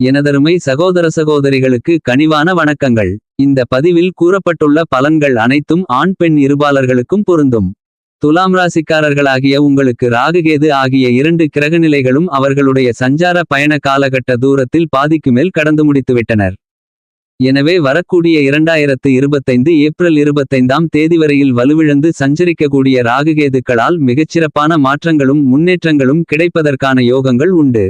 எனதருமை சகோதர சகோதரிகளுக்கு கனிவான வணக்கங்கள். இந்த பதிவில் கூறப்பட்டுள்ள பலன்கள் அனைத்தும் ஆண் பெண் இருபாலர்களுக்கும் பொருந்தும். துலாம் ராசிக்காரர்களாகிய உங்களுக்கு ராகுகேது ஆகிய இரண்டு கிரகநிலைகளும் அவர்களுடைய சஞ்சார பயண காலகட்ட தூரத்தில் பாதிக்கு மேல் கடந்து முடித்துவிட்டனர். எனவே வரக்கூடிய இரண்டாயிரத்து இருபத்தைந்து ஏப்ரல் இருபத்தைந்தாம் தேதி வரையில் வலுவிழந்து சஞ்சரிக்கக்கூடிய ராகுகேதுக்களால் மிகச்சிறப்பான மாற்றங்களும் முன்னேற்றங்களும் கிடைப்பதற்கான யோகங்கள் உண்டு.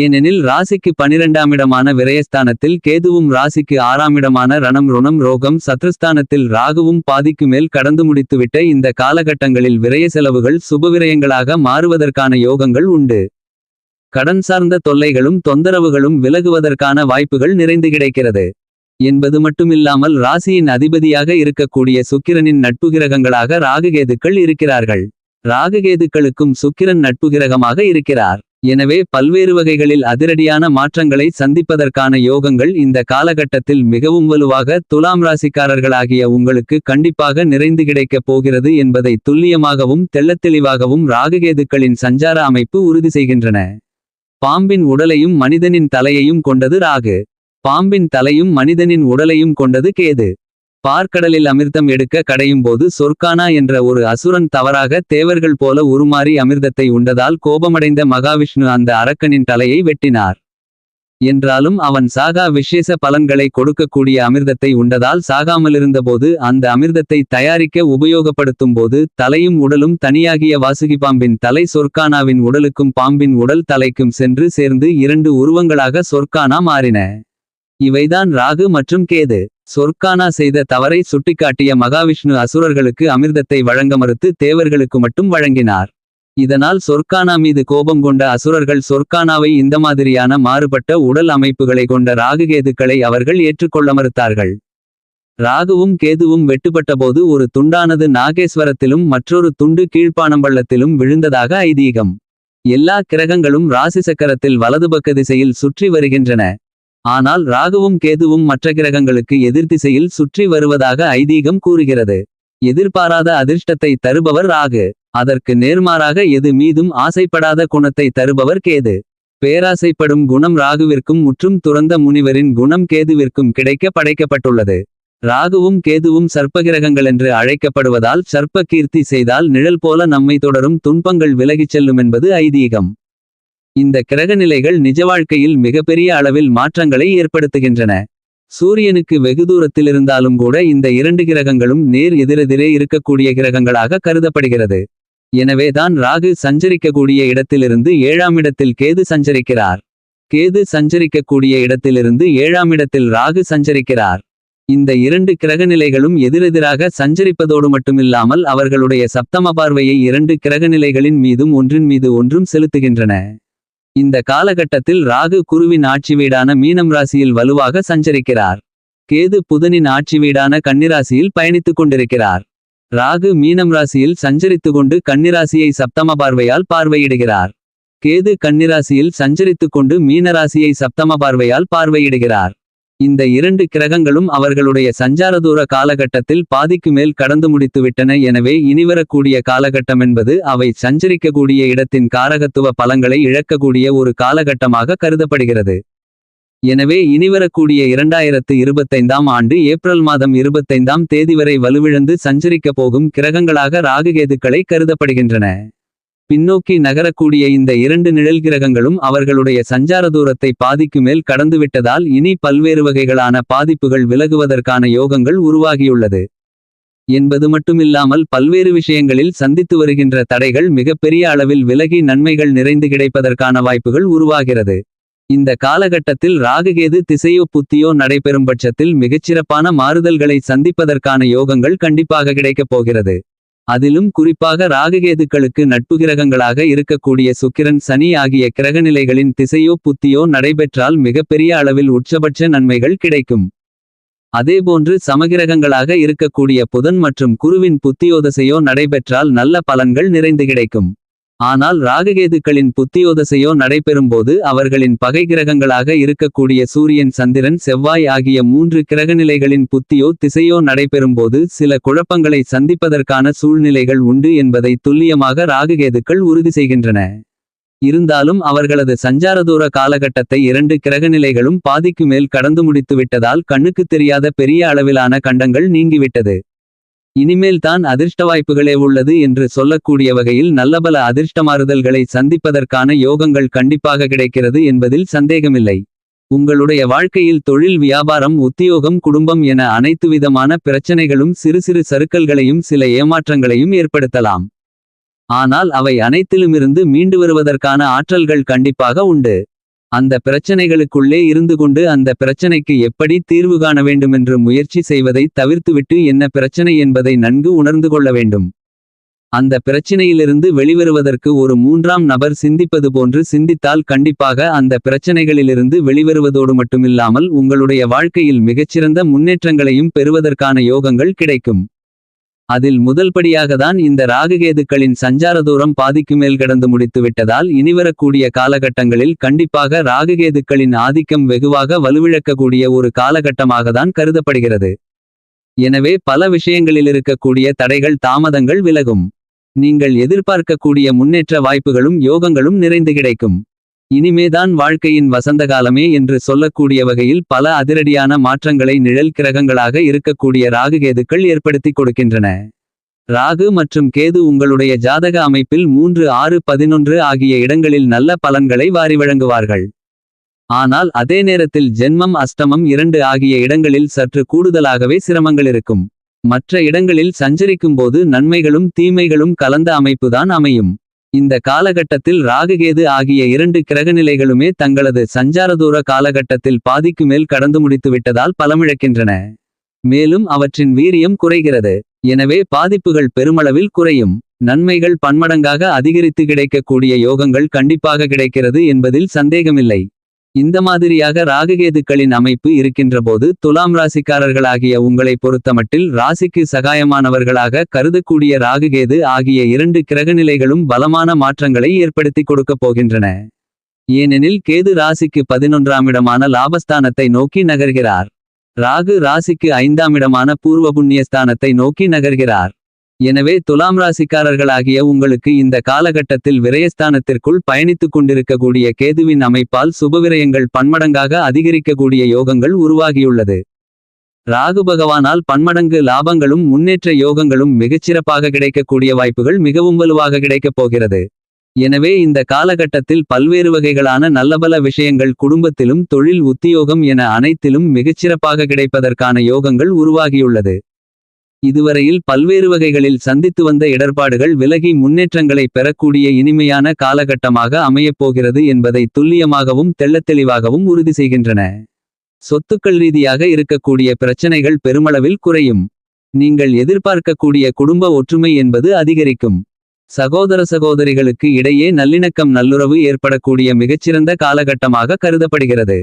ஏனெனில் ராசிக்கு பனிரெண்டாமிடமான விரயஸ்தானத்தில் கேதுவும் ராசிக்கு ஆறாமிடமான ரணம் ருணம் ரோகம் சத்ருஸ்தானத்தில் ராகுவும் பாதிக்கு மேல் கடந்து முடித்துவிட்ட இந்த காலகட்டங்களில் விரய செலவுகள் சுபவிரயங்களாக மாறுவதற்கான யோகங்கள் உண்டு. கடன் சார்ந்த தொல்லைகளும் தொந்தரவுகளும் விலகுவதற்கான வாய்ப்புகள் நிறைந்து கிடைக்கிறது. என்பது மட்டுமில்லாமல் ராசியின் அதிபதியாக இருக்கக்கூடிய சுக்கிரனின் நட்பு கிரகங்களாக ராகுகேதுக்கள் இருக்கிறார்கள். ராகுகேதுக்களுக்கும் சுக்கிரன் நட்பு கிரகமாக இருக்கிறார். எனவே பல்வேறு வகைகளில் அதிரடியான மாற்றங்களை சந்திப்பதற்கான யோகங்கள் இந்த காலகட்டத்தில் மிகவும் வலுவாக துலாம் ராசிக்காரர்களாகிய உங்களுக்கு கண்டிப்பாக நிறைந்து கிடைக்கப் போகிறது என்பதை துல்லியமாகவும் தெள்ளத்தெளிவாகவும் ராககேதுக்களின் சஞ்சார அமைப்பு உறுதி செய்கின்றன. பாம்பின் உடலையும் மனிதனின் தலையையும் கொண்டது ராகு. பாம்பின் தலையும் மனிதனின் உடலையும் கொண்டது கேது. பார்க்கடலில் அமிர்தம் எடுக்க கடையும் போது சொர்க்கானா என்ற ஒரு அசுரன் தவறாக தேவர்கள் போல உருமாறி அமிர்தத்தை உண்டதால் கோபமடைந்த மகாவிஷ்ணு அந்த அரக்கனின் தலையை வெட்டினார். என்றாலும் அவன் சாகா விசேஷ பலன்களை கொடுக்கக்கூடிய அமிர்தத்தை உண்டதால் சாகாமலிருந்தபோது அந்த அமிர்தத்தை தயாரிக்க உபயோகப்படுத்தும் போது தலையும் உடலும் தனியாகிய வாசுகி பாம்பின் தலை சொர்க்கானாவின் உடலுக்கும் பாம்பின் உடல் தலைக்கும் சென்று சேர்ந்து இரண்டு உருவங்களாக சொர்க்கானா மாறின. இவைதான் ராகு மற்றும் கேது. சொர்க்கானா செய்த தவறை சுட்டிக்காட்டிய மகாவிஷ்ணு அசுரர்களுக்கு அமிர்தத்தை வழங்க மறுத்து தேவர்களுக்கு மட்டும் வழங்கினார். இதனால் சொர்க்கானா மீது கோபம் கொண்ட அசுரர்கள் சொர்க்கானாவை இந்த மாதிரியான மாறுபட்ட உடல் அமைப்புகளை கொண்ட ராகுகேதுக்களை அவர்கள் ஏற்றுக்கொள்ள மறுத்தார்கள். ராகுவும் கேதுவும் வெட்டுப்பட்டபோது ஒரு துண்டானது நாகேஸ்வரத்திலும் மற்றொரு துண்டு கீழ்ப்பானம்பள்ளத்திலும் விழுந்ததாக ஐதீகம். எல்லா கிரகங்களும் ராசி சக்கரத்தில் வலது பக்க திசையில் சுற்றி வருகின்றன. ஆனால் ராகுவும் கேதுவும் மற்ற கிரகங்களுக்கு எதிர்த்திசையில் சுற்றி வருவதாக ஐதீகம் கூறுகிறது. எதிர்பாராத அதிர்ஷ்டத்தை தருபவர் ராகு. அதற்கு நேர்மாறாக எது மீதும் ஆசைப்படாத குணத்தை தருபவர் கேது. பேராசைப்படும் குணம் ராகுவிற்கும் முற்றும் துறந்த முனிவரின் குணம் கேதுவிற்கும் கிடைக்க படைக்கப்பட்டுள்ளது. ராகுவும் கேதுவும் சர்ப்பகிரகங்களென்று அழைக்கப்படுவதால் சர்ப்ப கீர்த்தி செய்தால் நிழல் போல நம்மை தொடரும் துன்பங்கள் விலகிச் செல்லுமென்பது ஐதீகம். இந்த கிரகநிலைகள் நிஜ வாழ்க்கையில் மிகப்பெரிய அளவில் மாற்றங்களை ஏற்படுத்துகின்றன. சூரியனுக்கு வெகு தூரத்தில் இருந்தாலும் கூட இந்த இரண்டு கிரகங்களும் நேர் எதிரெதிரே இருக்கக்கூடிய கிரகங்களாக கருதப்படுகிறது. எனவேதான் ராகு சஞ்சரிக்கக்கூடிய இடத்திலிருந்து ஏழாம் இடத்தில் கேது சஞ்சரிக்கிறார். கேது சஞ்சரிக்கக்கூடிய இடத்திலிருந்து ஏழாம் இடத்தில் ராகு சஞ்சரிக்கிறார். இந்த இரண்டு கிரகநிலைகளும் எதிரெதிராக சஞ்சரிப்பதோடு மட்டுமில்லாமல் அவர்களுடைய சப்தம பார்வையை இரண்டு கிரகநிலைகளின் மீதும் ஒன்றின் மீது ஒன்றும் செலுத்துகின்றன. இந்த காலகட்டத்தில் ராகு குருவின் ஆட்சி வீடான மீனம் ராசியில் வலுவாக சஞ்சரிக்கிறார். கேது புதனின் ஆட்சி வீடான கன்னிராசியில் பயணித்துக் கொண்டிருக்கிறார். ராகு மீனம் ராசியில் சஞ்சரித்து கொண்டு கன்னிராசியை சப்தம பார்வையால் பார்வையிடுகிறார். கேது கன்னிராசியில் சஞ்சரித்துக் கொண்டு மீனராசியை சப்தம பார்வையால் பார்வையிடுகிறார். இந்த இரண்டு கிரகங்களும் அவர்களுடைய சஞ்சாரதூர காலகட்டத்தில் பாதிக்கு மேல் கடந்து முடித்துவிட்டன எனவே இனிவரக்கூடிய காலகட்டம் என்பது அவை சஞ்சரிக்கக்கூடிய இடத்தின் காரகத்துவ பலங்களை இழக்கக்கூடிய ஒரு காலகட்டமாக கருதப்படுகிறது. எனவே இனிவரக்கூடிய இரண்டாயிரத்து இருபத்தைந்தாம் ஆண்டு ஏப்ரல் மாதம் இருபத்தைந்தாம் தேதி வரை வலுவிழந்து சஞ்சரிக்கப் போகும் கிரகங்களாக ராகுகேதுக்களை கருதப்படுகின்றன. பின்னோக்கி நகரக்கூடிய இந்த இரண்டு நிழல் கிரகங்களும் அவர்களுடைய சஞ்சார தூரத்தை பாதிக்கு மேல் கடந்துவிட்டதால் இனி பல்வேறு வகைகளான பாதிப்புகள் விலகுவதற்கான யோகங்கள் உருவாகியுள்ளது. என்பது மட்டுமில்லாமல் பல்வேறு விஷயங்களில் சந்தித்து வருகின்ற தடைகள் மிகப்பெரிய அளவில் விலகி நன்மைகள் நிறைந்து கிடைப்பதற்கான வாய்ப்புகள் உருவாகிறது. இந்த காலகட்டத்தில் ராகுகேது திசையோ புத்தியோ நடைபெறும் பட்சத்தில் மிகச்சிறப்பான மாறுதல்களை சந்திப்பதற்கான யோகங்கள் கண்டிப்பாக கிடைக்கப் போகிறது. அதிலும் குறிப்பாக ராககேதுக்களுக்கு நட்பு கிரகங்களாக இருக்கக்கூடிய சுக்கிரன் சனி ஆகிய கிரகநிலைகளின் திசையோ புத்தியோ நடைபெற்றால் மிகப்பெரிய அளவில் உச்சபட்ச நன்மைகள் கிடைக்கும். அதேபோன்று சமகிரகங்களாக இருக்கக்கூடிய புதன் மற்றும் குருவின் புத்தியோதசையோ நடைபெற்றால் நல்ல பலன்கள் நிறைந்து கிடைக்கும். ஆனால் ராககேதுக்களின் புத்தியோதசையோ நடைபெறும்போது அவர்களின் பகை கிரகங்களாக இருக்கக்கூடிய சூரியன் சந்திரன் செவ்வாய் ஆகிய மூன்று கிரகநிலைகளின் புத்தியோ திசையோ நடைபெறும்போது சில குழப்பங்களை சந்திப்பதற்கான சூழ்நிலைகள் உண்டு என்பதை துல்லியமாக ராககேதுக்கள் உறுதி செய்கின்றன. இருந்தாலும் அவர்களது சஞ்சாரதூர காலகட்டத்தை இரண்டு கிரகநிலைகளும் பாதிக்கு மேல் கடந்து முடித்துவிட்டதால் கண்ணுக்குத் தெரியாத பெரிய அளவிலான கண்டங்கள் நீங்கிவிட்டது. இனிமேல் தான் அதிர்ஷ்ட வாய்ப்புகளே உள்ளது என்று சொல்லக்கூடிய வகையில் நல்லபல அதிர்ஷ்டமாறுதல்களை சந்திப்பதற்கான யோகங்கள் கண்டிப்பாக கிடைக்கிறது என்பதில் சந்தேகமில்லை. உங்களுடைய வாழ்க்கையில் தொழில் வியாபாரம் உத்தியோகம் குடும்பம் என அனைத்து விதமான பிரச்சனைகளும் சிறு சிறு சறுக்கல்களையும் சில ஏமாற்றங்களையும் ஏற்படுத்தலாம். ஆனால் அவை அனைத்திலுமிருந்து மீண்டு வருவதற்கான ஆற்றல்கள் கண்டிப்பாக உண்டு. அந்த பிரச்சனைகளுக்குள்ளே இருந்து கொண்டு அந்த பிரச்சனைக்கு எப்படி தீர்வு காண வேண்டுமென்று முயற்சி செய்வதை தவிர்த்துவிட்டு என்ன பிரச்சனை என்பதை நன்கு உணர்ந்து கொள்ள வேண்டும். அந்த பிரச்சினையிலிருந்து வெளிவருவதற்கு ஒரு மூன்றாம் நபர் சிந்திப்பது போன்று சிந்தித்தால் கண்டிப்பாக அந்த பிரச்சனைகளிலிருந்து வெளிவருவதோடு மட்டுமில்லாமல் உங்களுடைய வாழ்க்கையில் மிகச்சிறந்த முன்னேற்றங்களையும் பெறுவதற்கான யோகங்கள் கிடைக்கும். அதில் முதல்படியாக தான் இந்த ராகுகேதுக்களின் சஞ்சார தூரம் பாதிக்கு மேல் கடந்து முடித்துவிட்டதால் இனிவரக்கூடிய காலகட்டங்களில் கண்டிப்பாக ராகுகேதுக்களின் ஆதிக்கம் வெகுவாக வலுவிழக்கக்கூடிய ஒரு காலகட்டமாகத்தான் கருதப்படுகிறது. எனவே பல விஷயங்களில் இருக்கக்கூடிய தடைகள் தாமதங்கள் விலகும். நீங்கள் எதிர்பார்க்கக்கூடிய முன்னேற்ற வாய்ப்புகளும் யோகங்களும் நிறைந்து கிடைக்கும். இனிமேதான் வாழ்க்கையின் வசந்த காலமே என்று சொல்லக்கூடிய வகையில் பல அதிரடியான மாற்றங்களை நிழல் கிரகங்களாக இருக்கக்கூடிய ராகுகேதுக்கள் ஏற்படுத்திக் கொடுக்கின்றன. ராகு மற்றும் கேது உங்களுடைய ஜாதக அமைப்பில் மூன்று ஆறு பதினொன்று ஆகிய இடங்களில் நல்ல பலன்களை வாரி வழங்குவார்கள். ஆனால் அதே நேரத்தில் ஜென்மம் அஷ்டமம் இரண்டு ஆகிய இடங்களில் சற்று கூடுதலாகவே சிரமங்கள் இருக்கும். மற்ற இடங்களில் சஞ்சரிக்கும்போது நன்மைகளும் தீமைகளும் கலந்த அமைப்புதான் அமையும். இந்த காலகட்டத்தில் ராகுகேது ஆகிய இரண்டு கிரகநிலைகளுமே தங்களது சஞ்சாரதூர காலகட்டத்தில் பாதிக்கு மேல் கடந்து முடித்துவிட்டதால் பலமிழக்கின்றன. மேலும் அவற்றின் வீரியம் குறைகிறது. எனவே பாதிப்புகள் பெருமளவில் குறையும். நன்மைகள் பன்மடங்காக அதிகரித்து கிடைக்கக்கூடிய யோகங்கள் கண்டிப்பாக கிடைக்கிறது என்பதில் சந்தேகமில்லை. இந்த மாதிரியாக ராககேதுக்களின் அமைப்பு இருக்கின்றபோது துலாம் ராசிக்காரர்களாகிய உங்களை பொறுத்தமட்டில் ராசிக்கு சகாயமானவர்களாக கருதக்கூடிய ராகுகேது ஆகிய இரண்டு கிரகநிலைகளும் பலமான மாற்றங்களை ஏற்படுத்திக் கொடுக்கப் போகின்றன. ஏனெனில் கேது ராசிக்கு பதினொன்றாம் இடமான லாபஸ்தானத்தை நோக்கி நகர்கிறார். ராகு ராசிக்கு ஐந்தாம் இடமான பூர்வ புண்ணியஸ்தானத்தை நோக்கி நகர்கிறார். எனவே துலாம் ராசிக்காரர்களாகிய உங்களுக்கு இந்த காலகட்டத்தில் விரயஸ்தானத்திற்குள் பயணித்துக் கொண்டிருக்கக்கூடிய கேதுவின் அமைப்பால் சுபவிரயங்கள் பன்மடங்காக அதிகரிக்கக்கூடிய யோகங்கள் உருவாகியுள்ளது. ராகு பகவானால் பன்மடங்கு லாபங்களும் முன்னேற்ற யோகங்களும் மிகச்சிறப்பாக கிடைக்கக்கூடிய வாய்ப்புகள் மிகவும் வலுவாக கிடைக்கப் போகிறது. எனவே இந்த காலகட்டத்தில் பல்வேறு வகைகளான நல்லபல விஷயங்கள் குடும்பத்திலும் தொழில் உத்தியோகம் என அனைத்திலும் மிகச்சிறப்பாக கிடைப்பதற்கான யோகங்கள் உருவாகியுள்ளது. இதுவரையில் பல்வேறு வகைகளில் சந்தித்து வந்த இடர்பாடுகள் விலகி முன்னேற்றங்களை பெறக்கூடிய இனிமையான காலகட்டமாக அமையப்போகிறது என்பதை துல்லியமாகவும் தெள்ளத்தெளிவாகவும் உறுதி செய்கின்றன. சொத்துக்கள் ரீதியாக இருக்கக்கூடிய பிரச்சனைகள் பெருமளவில் குறையும். நீங்கள் எதிர்பார்க்கக்கூடிய குடும்ப ஒற்றுமை என்பது அதிகரிக்கும். சகோதர சகோதரிகளுக்கு இடையே நல்லிணக்கம் நல்லுறவு ஏற்படக்கூடிய மிகச்சிறந்த காலகட்டமாக கருதப்படுகிறது.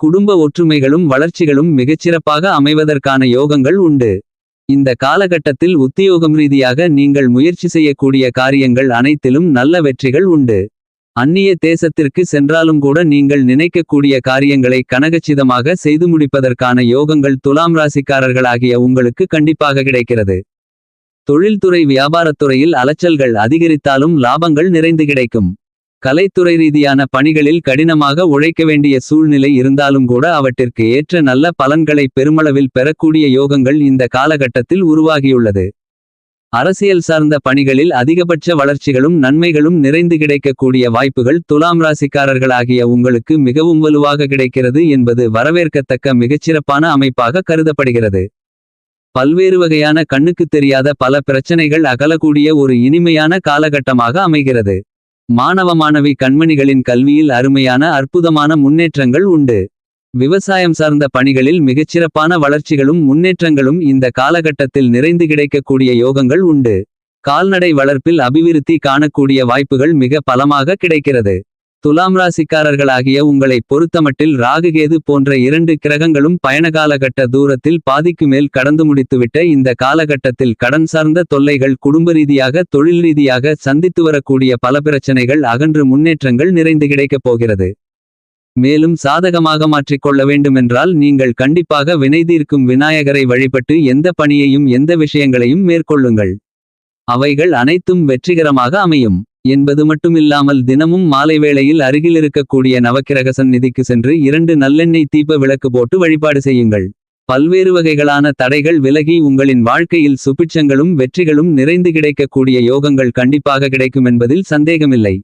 குடும்ப ஒற்றுமைகளும் வளர்ச்சிகளும் மிகச்சிறப்பாக அமைவதற்கான யோகங்கள் உண்டு. இந்த காலகட்டத்தில் உத்தியோகம் ரீதியாக நீங்கள் முயற்சி செய்யக்கூடிய காரியங்கள் அனைத்திலும் நல்ல வெற்றிகள் உண்டு. அந்நிய தேசத்திற்கு சென்றாலும் கூட நீங்கள் நினைக்கக்கூடிய காரியங்களை கனகச்சிதமாக செய்து முடிப்பதற்கான யோகங்கள் துலாம் ராசிக்காரர்களாகிய உங்களுக்கு கண்டிப்பாக கிடைக்கிறது. தொழில்துறை வியாபாரத்துறையில் அலைச்சல்கள் அதிகரித்தாலும் லாபங்கள் நிறைந்து கிடைக்கும். கலைத்துறை ரீதியான பணிகளில் கடினமாக உழைக்க வேண்டிய சூழ்நிலை இருந்தாலும் கூட அவற்றிற்கு ஏற்ற நல்ல பலன்களை பெருமளவில் பெறக்கூடிய யோகங்கள் இந்த காலகட்டத்தில் உருவாகியுள்ளது. அரசியல் சார்ந்த பணிகளில் அதிகபட்ச வளர்ச்சிகளும் நன்மைகளும் நிறைந்து கிடைக்கக்கூடிய வாய்ப்புகள் துலாம் ராசிக்காரர்களாகிய உங்களுக்கு மிகவும் வலுவாக கிடைக்கிறது என்பது வரவேற்கத்தக்க மிகச்சிறப்பான அமைப்பாக கருதப்படுகிறது. பல்வேறு வகையான கண்ணுக்குத் தெரியாத பல பிரச்சனைகள் அகலக்கூடிய ஒரு இனிமையான காலகட்டமாக அமைகிறது. மாணவ மாணவி கண்மணிகளின் கல்வியில் அருமையான அற்புதமான முன்னேற்றங்கள் உண்டு. விவசாயம் சார்ந்த பணிகளில் மிகச்சிறப்பான வளர்ச்சிகளும் முன்னேற்றங்களும் இந்த காலகட்டத்தில் நிறைந்து கிடைக்கக்கூடிய யோகங்கள் உண்டு. கால்நடை வளர்ப்பில் அபிவிருத்தி காணக்கூடிய வாய்ப்புகள் மிக பலமாக கிடைக்கிறது. துலாம் ராசிக்காரர்களாகிய உங்களை பொறுத்தமட்டில் ராகுகேது போன்ற இரண்டு கிரகங்களும் பயணகாலகட்ட தூரத்தில் பாதிக்கு மேல் கடந்து முடித்துவிட்ட இந்த காலகட்டத்தில் கடன் சார்ந்த தொல்லைகள் குடும்ப ரீதியாக தொழில் ரீதியாக சந்தித்து வரக்கூடிய பல பிரச்சனைகள் அகன்று முன்னேற்றங்கள் நிறைந்து கிடைக்கப் போகிறது. மேலும் சாதகமாக மாற்றிக்கொள்ள வேண்டுமென்றால் நீங்கள் கண்டிப்பாக வினைதீர்க்கும் விநாயகரை வழிபட்டு எந்த பணியையும் எந்த விஷயங்களையும் மேற்கொள்ளுங்கள். அவைகள் அனைத்தும் வெற்றிகரமாக அமையும். என்பது மட்டுமில்லாமல் தினமும் மாலை வேளையில் அருகில் இருக்கக்கூடிய நவக்கிரக சந்நிதிக்கு சென்று இரண்டு நல்லெண்ணெய் தீப விளக்கு போட்டு வழிபாடு செய்யுங்கள். பல்வேறு வகைகளான தடைகள் விலகி உங்களின் வாழ்க்கையில் சுபிட்சங்களும் வெற்றிகளும் நிறைந்து கிடைக்கக்கூடிய யோகங்கள் கண்டிப்பாக கிடைக்கும் என்பதில் சந்தேகமில்லை.